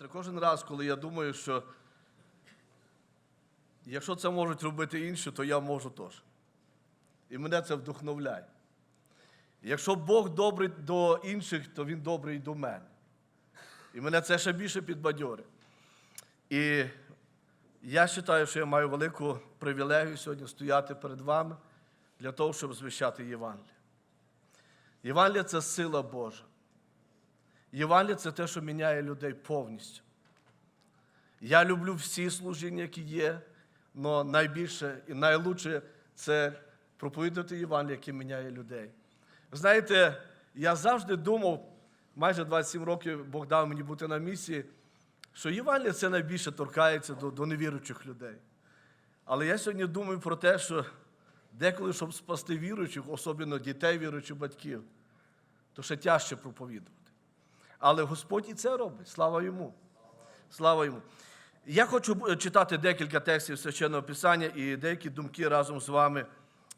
сестри, кожен раз, коли я думаю, що якщо це можуть робити інші, то я можу теж. І мене це вдохновляє. Якщо Бог добрий до інших, то Він добрий і до мене. І мене це ще більше підбадьорить. І я вважаю, що я маю велику привілегію сьогодні стояти перед вами для того, щоб звіщати Євангеліє. Євангеліє це сила Божа. Євангеліє це те, що міняє людей повністю. Я люблю всі служіння, які є, але найбільше і найлучше це проповідувати Євангеліє, яке міняє людей. Знаєте, я завжди думав, майже 27 років Бог дав мені бути на місії, що Євангеліє це найбільше торкається до, до невіруючих людей. Але я сьогодні думаю про те, що деколи, щоб спасти віруючих, особливо дітей віруючих батьків, то ще тяжче проповідувати. Але Господь і це робить. Слава йому. Слава йому. Я хочу е, читати декілька текстів священного Писання і деякі думки разом з вами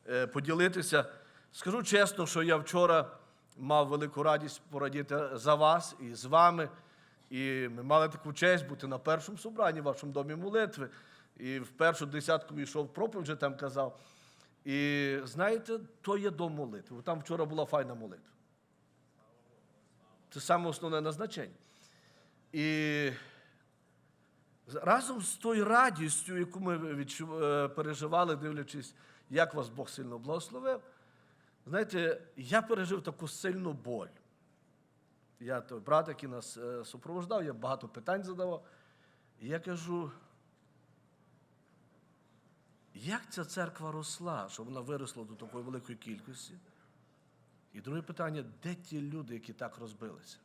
е, поділитися. Скажу чесно, що я вчора мав велику радість порадіти за вас і з вами. І ми мали таку честь бути на першому собранні в вашому домі молитви. І в першу десятку війшов проповідь, вже там казав. І знаєте, то є дом молитви. Там вчора була файна молитва. Це саме основне назначення. І разом з тою радістю, яку ми е, переживали, дивлячись, як вас Бог сильно благословив, знаєте, я пережив таку сильну боль. Я той брат, який нас е, супроводжав, я багато питань задавав. І я кажу, як ця церква росла, щоб вона виросла до такої великої кількості? І друге питання, де ті люди, які так розбилися?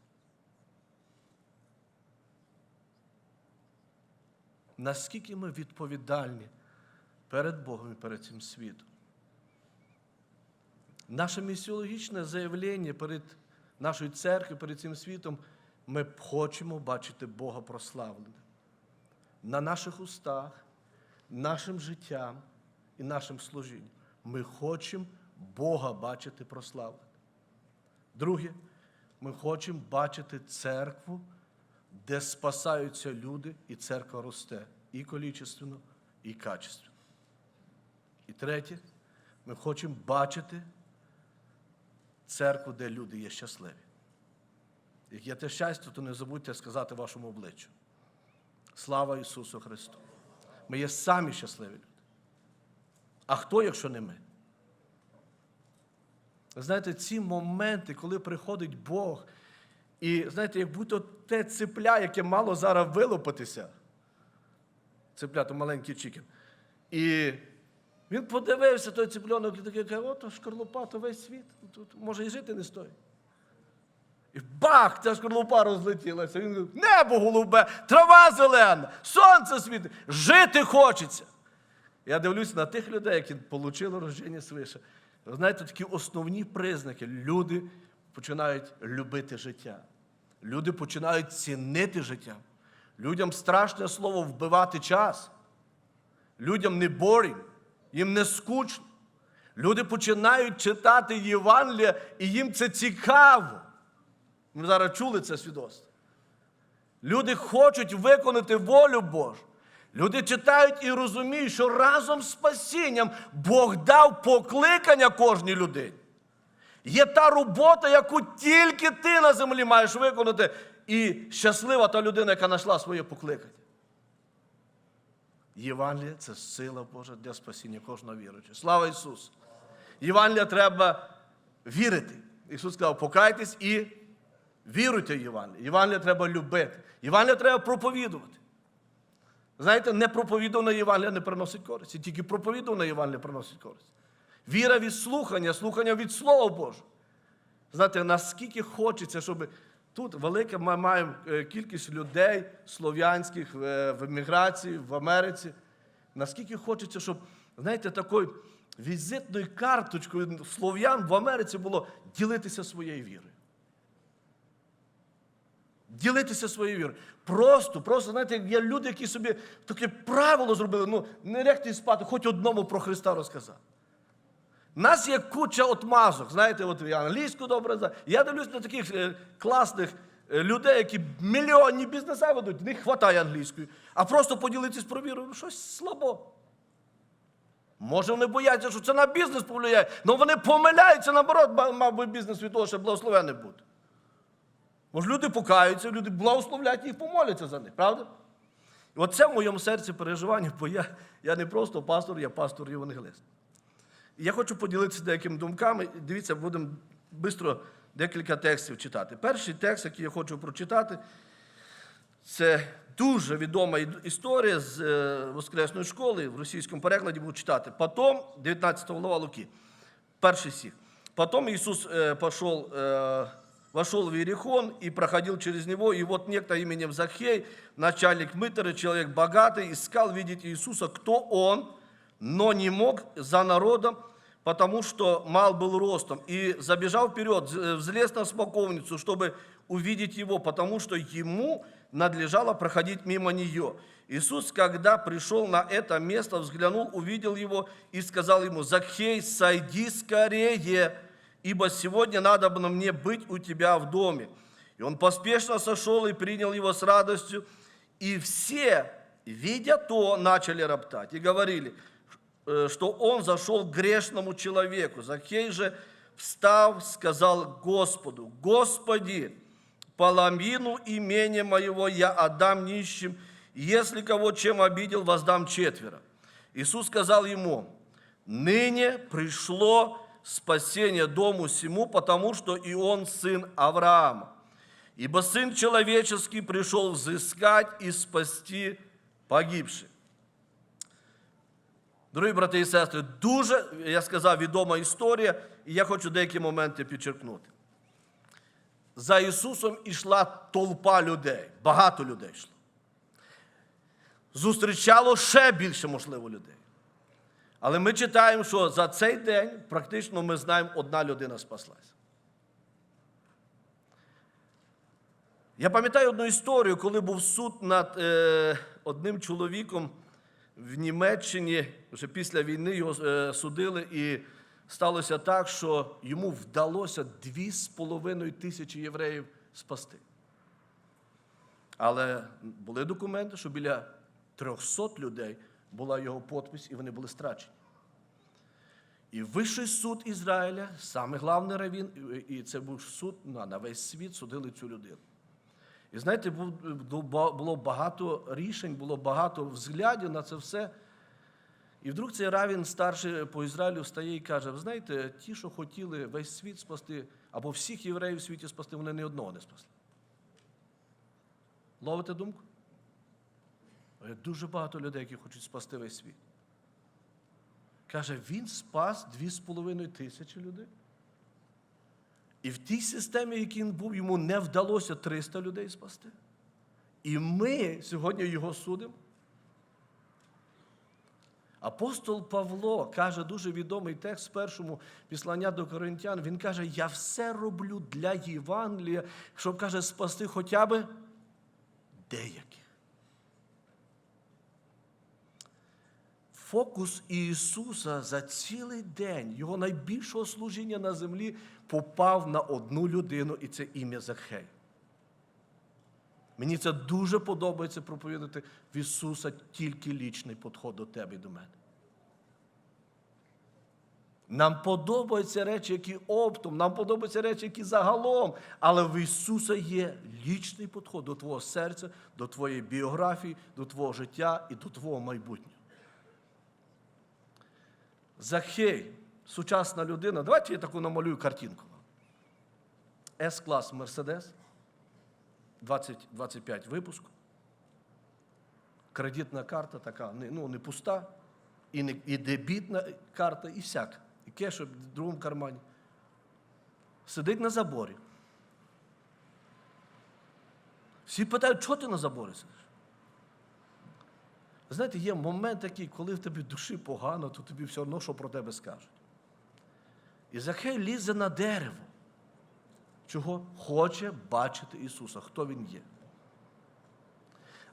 Наскільки ми відповідальні перед Богом і перед цим світом? Наше місіологічне заявлення перед нашою церквою, перед цим світом, ми хочемо бачити Бога прославленим. На наших устах, нашим життям і нашим служінням. Ми хочемо Бога бачити прославленим. Друге, ми хочемо бачити церкву, де спасаються люди, і церква росте і количественно, і качественно. І третє, ми хочемо бачити церкву, де люди є щасливі. Як є те щастя, то не забудьте сказати вашому обличчю. Слава Ісусу Христу! Ми є самі щасливі люди. А хто, якщо не ми? Знаєте, ці моменти, коли приходить Бог, і знаєте, як будто те цепля, яке мало зараз вилопатися, цепля, то маленький чікен. І він подивився, той цеплянок, і такий каже, ото шкарлупа, то весь світ. Тут може і жити не стоїть. І бах, ця шкарлупа розлетілася. Він говорить, небо голубе, трава зелена, сонце світить, жити хочеться. Я дивлюся на тих людей, які отримали рождення свише. Ви знаєте, такі основні признаки. Люди починають любити життя. Люди починають цінити життя. Людям страшне слово вбивати час. Людям не борінь, їм не скучно. Люди починають читати Євангелія, і їм це цікаво. Ми зараз чули це свідоцтво. Люди хочуть виконати волю Божу. Люди читають і розуміють, що разом з спасінням Бог дав покликання кожній людині. Є та робота, яку тільки ти на землі маєш виконати, і щаслива та людина, яка знайшла своє покликання. Євангелія це сила Божа для спасіння кожного віруючого. Слава Ісусу! Євангелія треба вірити. Ісус сказав, покайтесь і віруйте в Євангелія. Євангелія треба любити. Євангелія треба проповідувати. Знаєте, не проповідувана Євангелія не приносить користі, тільки проповідувана Євангелія приносить користь. Віра від слухання, слухання від Слова Божого. Знаєте, наскільки хочеться, щоб тут велика ми маємо е, кількість людей слов'янських е, в еміграції, в Америці. Наскільки хочеться, щоб, знаєте, такою візитною карточкою слов'ян в Америці було ділитися своєю вірою. Ділитися своєю вірою. Просто, просто, знаєте, є люди, які собі таке правило зробили, ну, не лягти спати, хоч одному про Христа розказати. Нас є куча отмазок, знаєте, от я англійську добре знаю. Я дивлюсь на таких е, класних е, людей, які мільйонні бізнеси ведуть, в них вистачає англійської, а просто поділитися про віру, ну щось слабо. Може, вони бояться, що це на бізнес повлияє, але вони помиляються, наоборот, ма- мав би бізнес від того, щоб благословений бути. Може, люди покаються, люди благословлять їх, помоляться за них, правда? І оце в моєму серці переживання, бо я, я не просто пастор, я пастор євангелист. І я хочу поділитися деякими думками. Дивіться, будемо швидко декілька текстів читати. Перший текст, який я хочу прочитати, це дуже відома історія з е, Воскресної школи. В російському перекладі буду читати. Потім, 19 глава Луки, перший стих. Потом Иисус э, пошел, э, вошел в Иерихон и проходил через него, и вот некто именем Захей, начальник мытаря, человек богатый, искал видеть Иисуса, кто он, но не мог за народом, потому что мал был ростом, и забежал вперед, з- взлез на смоковницу, чтобы увидеть его, потому что ему надлежало проходить мимо нее. Иисус, когда пришел на это место, взглянул, увидел его и сказал ему, «Закхей, сойди скорее, ибо сегодня надо было мне быть у тебя в доме». И он поспешно сошел и принял его с радостью. И все, видя то, начали роптать и говорили, э, что он зашел к грешному человеку. Закхей же, встав, сказал Господу, «Господи, половину имения моего я отдам нищим, если кого чем обидел, воздам четверо». Иисус сказал ему, «Ныне пришло спасение дому сему, потому что и он сын Авраама. Ибо Сын Человеческий пришел взыскать и спасти погибших». Дорогі брати і сестри, дуже, я сказав, відома історія, і я хочу деякі моменти підчеркнути. За Ісусом ішла толпа людей, багато людей йшло. Зустрічало ще більше, можливо, людей. Але ми читаємо, що за цей день практично ми знаємо, одна людина спаслась. Я пам'ятаю одну історію, коли був суд над е, одним чоловіком в Німеччині, вже після війни його е, судили, і сталося так, що йому вдалося дві з половиною тисячі євреїв спасти. Але були документи, що біля 300 людей була його подпись, і вони були страчені. І Вищий суд Ізраїля, саме главний равін, і- це був суд на, на весь світ, судили цю людину. І знаєте, було багато рішень, було багато взглядів на це все. І вдруг цей равін старший по Ізраїлю встає і каже: ви знаєте, ті, що хотіли весь світ спасти, або всіх євреїв в світі спасти, вони ні одного не спасли. Ловите думку? Є дуже багато людей, які хочуть спасти весь світ. Каже, він спас дві з половиною тисячі людей. І в тій системі, в якій він був, йому не вдалося 300 людей спасти. І ми сьогодні його судимо. Апостол Павло каже дуже відомий текст першому післання до Коринтян. Він каже: Я все роблю для Євангелія, щоб каже, спасти хоча б деяких. Фокус Ісуса за цілий день, його найбільшого служіння на землі, попав на одну людину, і це ім'я Захей. Мені це дуже подобається проповідати в Ісуса тільки лічний підход до тебе і до мене. Нам подобаються речі, які оптом, нам подобаються речі, які загалом. Але в Ісуса є лічний підход до твого серця, до твоєї біографії, до твого життя і до твого майбутнього. Захей, сучасна людина. Давайте я таку намалюю картинку. С-клас Мерседес. 20-25 випуску. Кредитна карта така, ну, не пуста, і, не, і дебітна карта, і всяка. І кеш в другому кармані. Сидить на заборі. Всі питають, чого ти на заборі сидиш? Знаєте, є момент такий, коли в тебе душі погано, то тобі все одно, що про тебе скажуть. І Захей лізе на дерево. Чого? Хоче бачити Ісуса, хто Він є.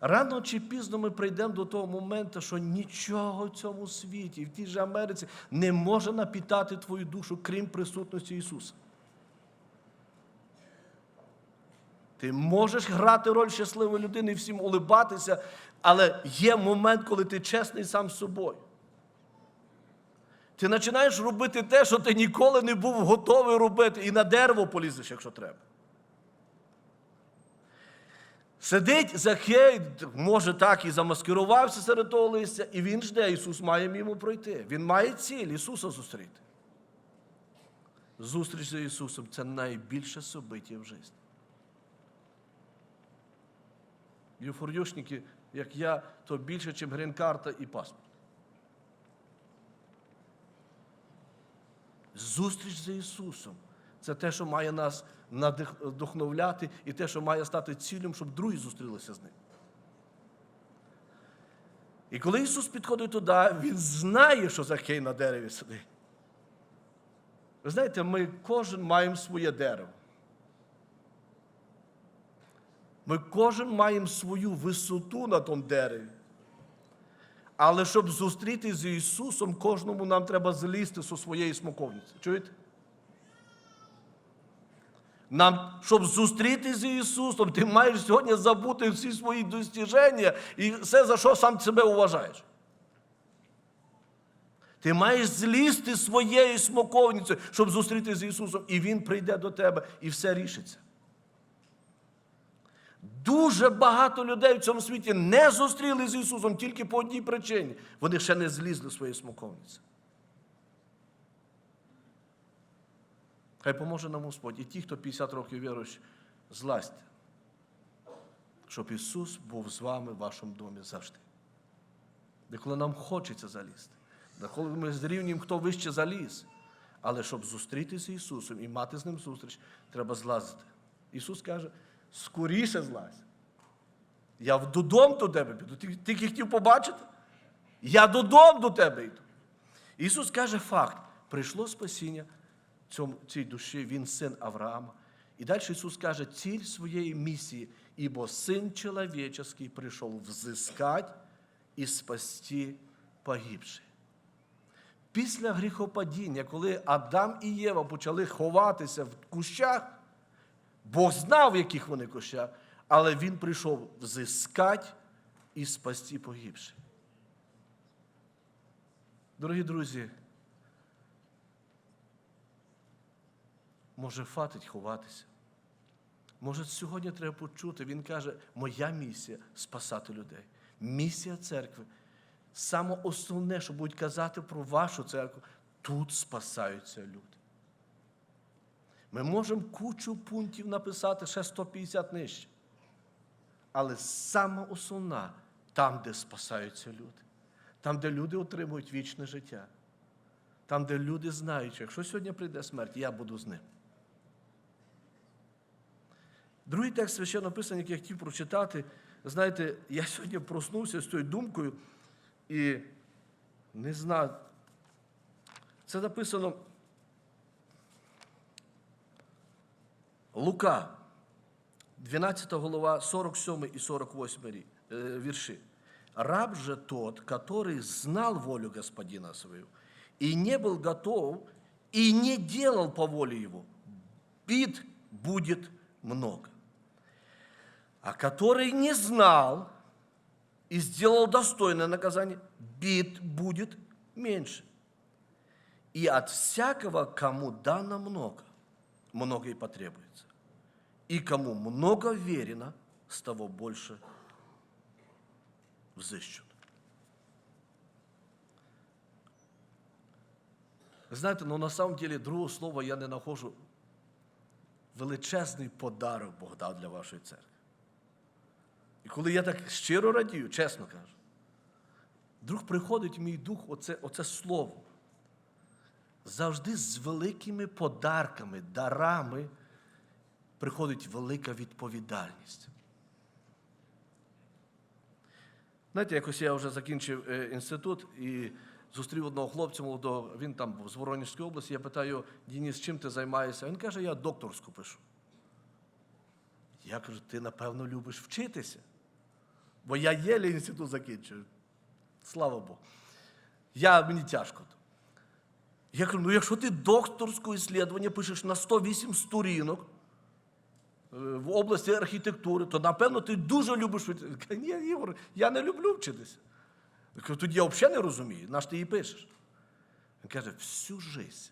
Рано чи пізно ми прийдемо до того моменту, що нічого в цьому світі, в тій же Америці, не може напітати твою душу, крім присутності Ісуса. Ти можеш грати роль щасливої людини і всім улибатися, але є момент, коли ти чесний сам з собою. Ти починаєш робити те, що ти ніколи не був готовий робити, і на дерево полізеш, якщо треба. Сидить Захей, може так і замаскирувався серед того листя, і він жде, Ісус має мимо пройти. Він має ціль Ісуса зустріти. Зустріч з Ісусом це найбільше собиття в житті. Юфорюшники, як я, то більше, ніж грін-карта і паспорт. Зустріч з Ісусом. Це те, що має нас надих- вдохновляти, і те, що має стати цілем, щоб другі зустрілися з ним. І коли Ісус підходить туди, Він знає, що Захей на дереві сидить. Ви знаєте, ми кожен маємо своє дерево. Ми кожен маємо свою висоту на тому дереві. Але щоб зустрітися з Ісусом, кожному нам треба злізти зі своєї смоковниці. Чуєте? Нам, щоб зустрітися з Ісусом, ти маєш сьогодні забути всі свої достіження і все, за що сам себе вважаєш. Ти маєш злізти з своєї смоковниці, щоб зустрітися з Ісусом, і Він прийде до тебе, і все рішиться. Дуже багато людей в цьому світі не зустріли з Ісусом тільки по одній причині. Вони ще не злізли з своєї смоковниці. Хай поможе нам Господь. І ті, хто 50 років вірують, злазьте, щоб Ісус був з вами в вашому домі завжди. Де коли нам хочеться залізти, де коли ми зрівнюємо, хто вище заліз. Але щоб зустрітися з Ісусом і мати з Ним зустріч, треба злазити. Ісус каже, скоріше злазь. Я додому до тебе піду. Ти тільки хотів побачити? Я додому до тебе йду. Ісус каже факт: прийшло спасіння цьому, цій душі, він син Авраама. І далі Ісус каже, ціль своєї місії, ібо син чоловічий прийшов взискати і спасти погибших. Після гріхопадіння, коли Адам і Єва почали ховатися в кущах, Бог знав, яких вони кущах, але Він прийшов взискати і спасти погибших. Дорогі друзі, може фатить ховатися. Може, сьогодні треба почути. Він каже, моя місія спасати людей. Місія церкви. Саме основне, що будуть казати про вашу церкву, тут спасаються люди. Ми можемо кучу пунктів написати ще 150 нижче. Але саме основна там, де спасаються люди, там, де люди отримують вічне життя, там, де люди знають, що якщо сьогодні прийде смерть, я буду з ним. Другий текст священно писаний, який я хотів прочитати. Знаєте, я сьогодні проснувся з цією думкою і не знаю. Це написано Лука, 12 голова, 47 и 48 ри- э, вірші. Раб же тот, который знал волю господина своего, и не был готов, и не делал по воле его, бит будет много. А который не знал и сделал достойное наказание, бит будет меньше. И от всякого, кому дано много, много и потребуется. И кому много верено, с того больше взыщут. Знаєте, ну на самом деле другого слова я не нахожу. Величезний подарок Бог дав для вашої церкви. І коли я так щиро радію, чесно кажу, вдруг приходить мій дух оце, оце слово. Завжди з великими подарками, дарами приходить велика відповідальність. Знаєте, якось я вже закінчив е, інститут і зустрів одного хлопця молодого, він там був з Воронежської області. Я питаю, Дініс, чим ти займаєшся? Він каже, я докторську пишу. Я кажу, ти напевно любиш вчитися. Бо я єлі інститут закінчив. Слава Богу. Я, мені тяжко. Я кажу, ну якщо ти докторське іслідування пишеш на 108 сторінок, в області архітектури, то напевно ти дуже любиш вчитися. Ні, Ігор, я не люблю вчитися. Тоді я взагалі не розумію, на що ти її пишеш. Він каже, всю життя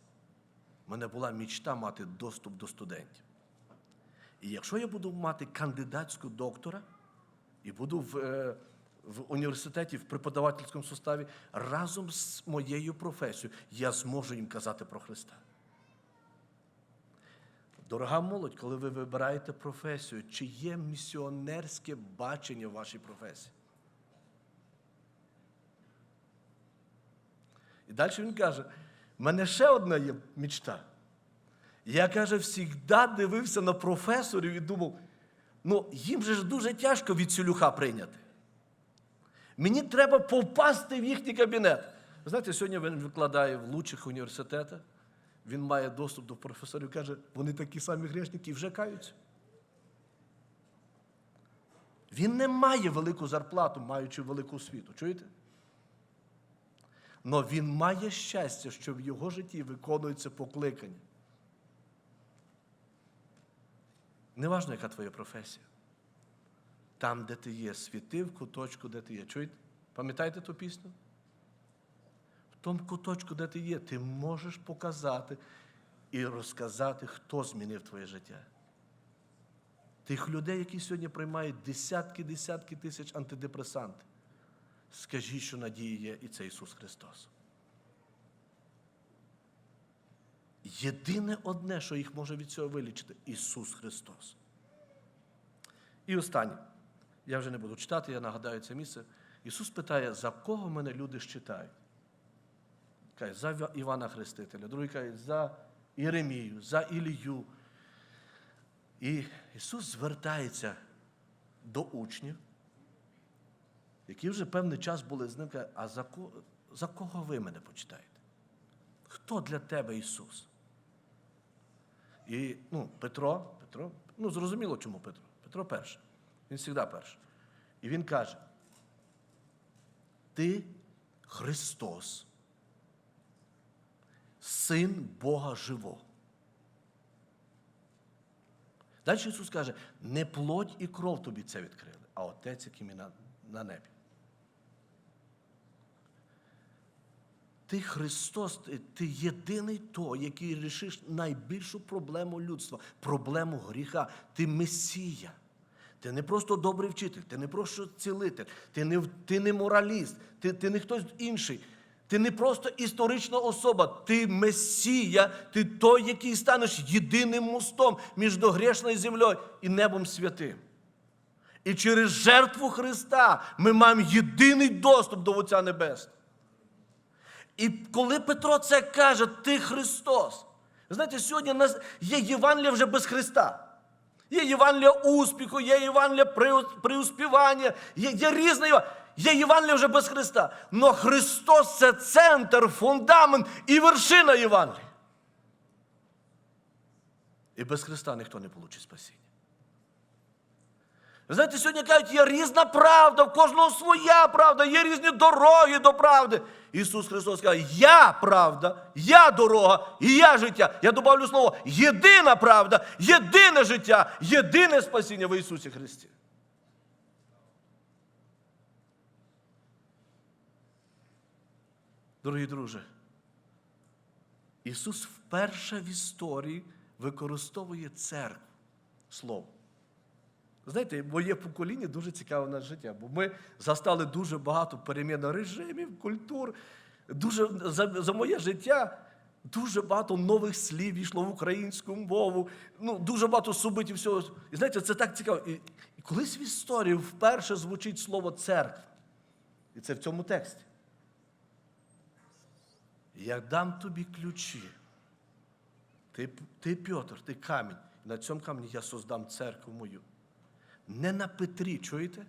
в мене була мічта мати доступ до студентів. І якщо я буду мати кандидатську доктора і буду в, е, в університеті в преподавательському составі, разом з моєю професією я зможу їм казати про Христа. Дорога молодь, коли ви вибираєте професію, чи є місіонерське бачення в вашій професії? І далі він каже: в мене ще одна є мечта. Я каже, завжди дивився на професорів і думав, ну їм же ж дуже тяжко від цілюха прийняти. Мені треба попасти в їхній кабінет. Ви знаєте, сьогодні він викладає в лучших університетах, він має доступ до професорів, каже, вони такі самі грешники і вже каються. Він не має велику зарплату, маючи велику освіту. Чуєте? Но він має щастя, що в його житті виконується покликання. Неважно, яка твоя професія. Там, де ти є, світи в куточку, де ти є. Чуєте? Пам'ятаєте ту пісню? В тому куточку, де ти є, ти можеш показати і розказати, хто змінив твоє життя. Тих людей, які сьогодні приймають десятки-десятки тисяч антидепресантів. Скажіть, що надія є, і це Ісус Христос. Єдине одне, що їх може від цього вилічити Ісус Христос. І останнє. Я вже не буду читати, я нагадаю це місце. Ісус питає, за кого мене люди щитають? Каже, за Івана Хрестителя, другий каже, за Єремію, за Ілію. І Ісус звертається до учнів, які вже певний час були з ним, каже, а за кого, за кого ви мене почитаєте? Хто для тебе Ісус? І ну, Петро, Петро, ну зрозуміло, чому Петро. Петро перший. Він завжди перший. І він каже: Ти Христос, син Бога живого. Далі Ісус каже, не плоть і кров тобі це відкрили, а Отець, який на, на небі. Ти Христос, ти, ти єдиний той, який рішиш найбільшу проблему людства, проблему гріха. Ти Месія. Ти не просто добрий вчитель, ти не просто цілитель, ти не, ти не мораліст, ти, ти не хтось інший. Ти не просто історична особа, ти Месія, ти той, який станеш єдиним мостом між грішною землею і небом святим. І через жертву Христа ми маємо єдиний доступ до Отця Небесного. І коли Петро це каже, ти Христос. Ви знаєте, сьогодні у нас є Євангелія вже без Христа. Є Євангелія успіху, є Євангелія приуспівання, є, є різне Євангелія. Є Євангелія вже без Христа. Но Христос це центр, фундамент і вершина Євангелія. І без Христа ніхто не получить спасіння. Ви знаєте, сьогодні кажуть, є різна правда, в кожного своя правда, є різні дороги до правди. Ісус Христос каже, я правда, я дорога, і я життя. Я добавлю слово єдина правда, єдине життя, єдине спасіння в Ісусі Христі. Дорогі друже, Ісус вперше в історії використовує церкву слово. Знаєте, моє покоління дуже цікаве наше життя, бо ми застали дуже багато перемін режимів, культур. Дуже, за, за моє життя дуже багато нових слів війшло в українську мову, ну, дуже багато субитів всього. І знаєте, це так цікаво. І, і колись в історії вперше звучить слово церква. І це в цьому тексті. Я дам тобі ключі. Ти, ти Петр, ти камінь. На цьому камені я создам церкву мою. Не на Петрі, чуєте?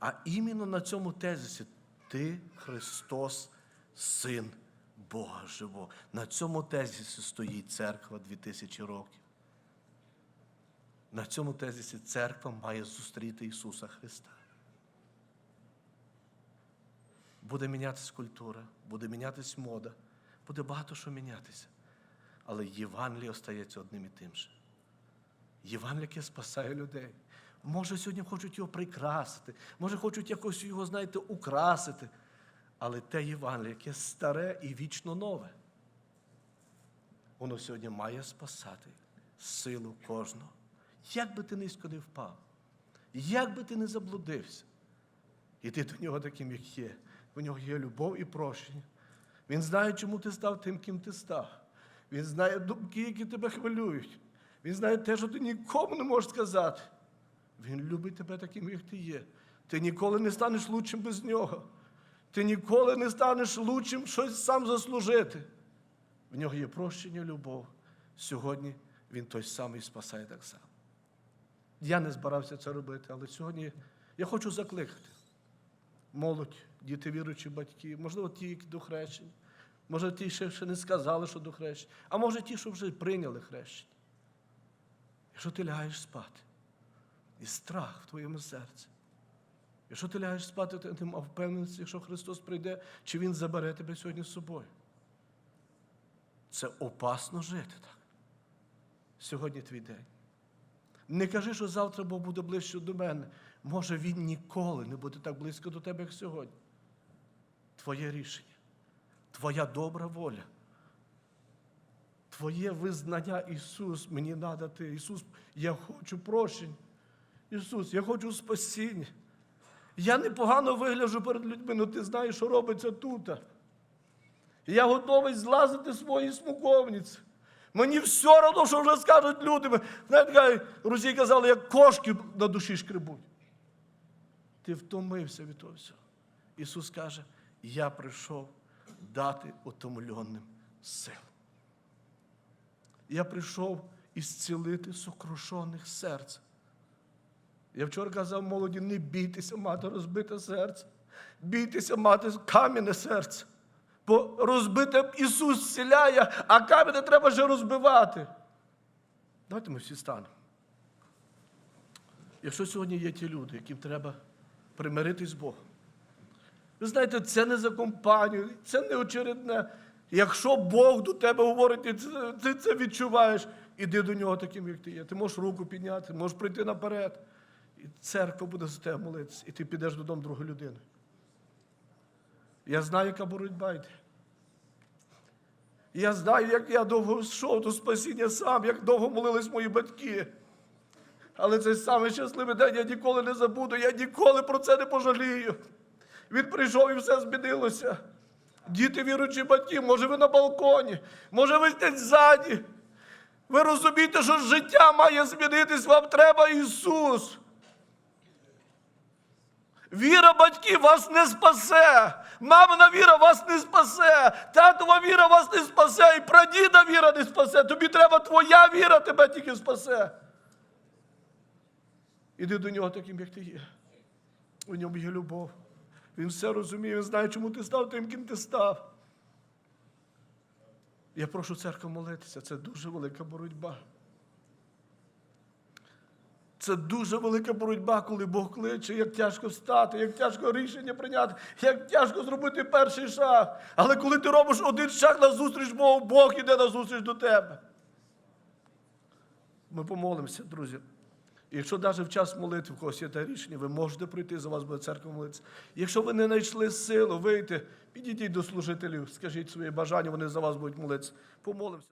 А іменно на цьому тезисі ти Христос, Син Бога Живого. На цьому тезисі стоїть церква 2000 років. На цьому тезисі церква має зустріти Ісуса Христа. Буде мінятися культура, буде мінятися мода, буде багато що мінятися. Але Євангеліє остається одним і тим же. Євангеліє, спасає людей. Може, сьогодні хочуть його прикрасити, може, хочуть якось його, знаєте, украсити. Але те Євангеліє, яке старе і вічно нове, воно сьогодні має спасати силу кожного. Як би ти низько не впав, як би ти не заблудився, іди до нього таким, як є. У нього є любов і прощення. Він знає, чому ти став тим, ким ти став. Він знає думки, які тебе хвилюють. Він знає те, що ти нікому не можеш сказати. Він любить тебе таким, як ти є. Ти ніколи не станеш лучшим без нього. Ти ніколи не станеш лучшим щось сам заслужити. В нього є прощення, любов. Сьогодні він той самий спасає так само. Я не збирався це робити, але сьогодні я хочу закликати. Молодь, діти віруючі батьки, можливо, ті, які до хрещення, може ті, що ще не сказали, що до хрещення, а може ті, що вже прийняли хрещення. Якщо ти лягаєш спати, і страх в твоєму серці. Якщо ти лягаєш спати, ти не мав впевненості, якщо Христос прийде, чи Він забере тебе сьогодні з собою. Це опасно жити так. Сьогодні твій день. Не кажи, що завтра Бог буде ближче до мене. Може, Він ніколи не буде так близько до тебе, як сьогодні. Твоє рішення, твоя добра воля. Твоє визнання, Ісус, мені надати. Ісус, я хочу прощення. Ісус, я хочу спасіння. Я непогано вигляджу перед людьми, але ти знаєш, що робиться тут. Я готовий злазити з своєї смуковниці. Мені все одно, що вже скажуть люди. Знаєте, Русі казали, як кошки на душі шкребуть. Ти втомився від того всього. Ісус каже, я прийшов дати утомленим сил. Я прийшов ісцілити сокрушених серць. Я вчора казав молоді, не бійтеся мати розбите серце. Бійтеся мати кам'яне серце. Бо розбите Ісус зціляє, а кам'яне треба ще розбивати. Давайте ми всі станемо. Якщо сьогодні є ті люди, яким треба примиритись з Богом. Ви знаєте, це не за компанію, це не очередне. Якщо Бог до тебе говорить, і ти це відчуваєш, іди до нього таким, як ти є. Ти можеш руку підняти, можеш прийти наперед. І церква буде за тебе молитися, і ти підеш додому другої людини. Я знаю, яка боротьба йде. Я знаю, як я довго йшов до спасіння сам, як довго молились мої батьки. Але цей самий щасливий день я ніколи не забуду, я ніколи про це не пожалію. Він прийшов і все змінилося. Діти віруючі батьки, може ви на балконі, може ви десь ззаді. Ви розумієте, що життя має змінитись, вам треба Ісус. Віра батьків вас не спасе. Мамина віра вас не спасе. Татова віра вас не спасе. І прадіда віра не спасе. Тобі треба твоя віра тебе тільки спасе. Іди до нього таким, як ти є. У ньому є любов. Він все розуміє, він знає, чому ти став тим, ким ти став. Я прошу церкву молитися. Це дуже велика боротьба. Це дуже велика боротьба, коли Бог кличе, як тяжко встати, як тяжко рішення прийняти, як тяжко зробити перший шаг. Але коли ти робиш один шаг на зустріч Богу, Бог іде на зустріч до тебе. Ми помолимося, друзі. Якщо навіть в час молитви в когось є те рішення, ви можете прийти, за вас буде церква молитися. Якщо ви не знайшли силу вийти, підійдіть до служителів, скажіть своє бажання, вони за вас будуть молитися. Помолимося.